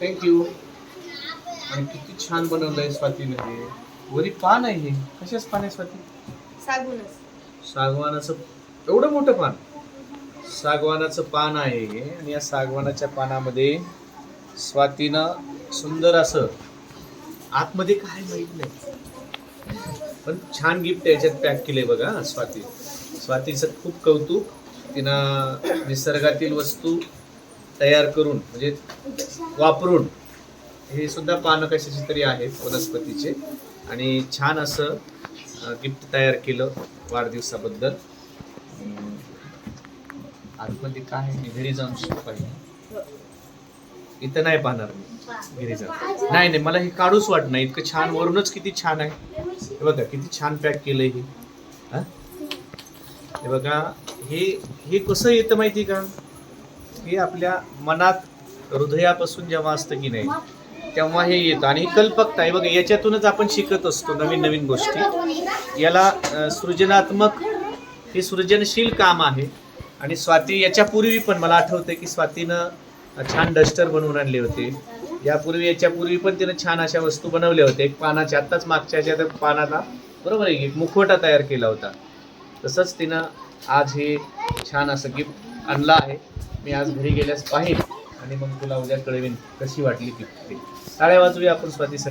Thank you आणि किती छान बनवलंय स्वातीने हे. वरी पान आहे हे. कशाच पान आहे स्वाती? सागूनच सागवानाचं एवढं मोठं पान? सागवानाचं पान आहे हे. आणि या सागवानाच्या पानामध्ये स्वातीनं सुंदर असं आतमध्ये काय माहीत नाही. पण छान गिफ्ट याच्यात पॅक केले बघा स्वाती. स्वातीचं खूप कौतुक. तिनं निसर्गातील वस्तू तयार करून म्हणजे वापरून हे सुद्धा पानं कशाची तरी आहेत वनस्पतीचे. आणि छान असं गिफ्ट तयार केलं वाढदिवसाबद्दल. आतमध्ये काय मी घरी जाऊन पाहिजे इथं नाही पाहणार मी. घरी जाऊन. नाही नाही मला हे काढूच वाट नाही. इतकं छान वरूनच किती छान आहे. हे बघा किती छान पॅक केलं हे. हे? बघा हे हे कसं येतं माहिती का? हे आपल्या मनात हृदयापासून जेव्हा असतं की नाही तेव्हा हे येतं. आणि ही कल्पकता आहे. बघा याच्यातूनच आपण शिकत असतो नवीन नवीन गोष्टी. याला सृजनात्मक हे सृजनशील काम आहे. आणि स्वाती याच्यापूर्वी पण मला आठवतं की स्वातीनं छान डस्टर बनवून आणले होते. यापूर्वी याच्यापूर्वी पण तिनं छान अशा वस्तू बनवल्या होत्या. एक पानाच्या आत्ताच मागच्या ह्याच्यात पानाला बरोबर आहे एक मुखवटा तयार केला होता. तसंच तिनं आज हे छान असं गिफ्ट आणला आहे. मी आज घरी गेल्यास पाहिन आणि मग तुला उद्या कळवेन कशी वाटली ती. साड्या टाळ्या वाजूया आपण सर.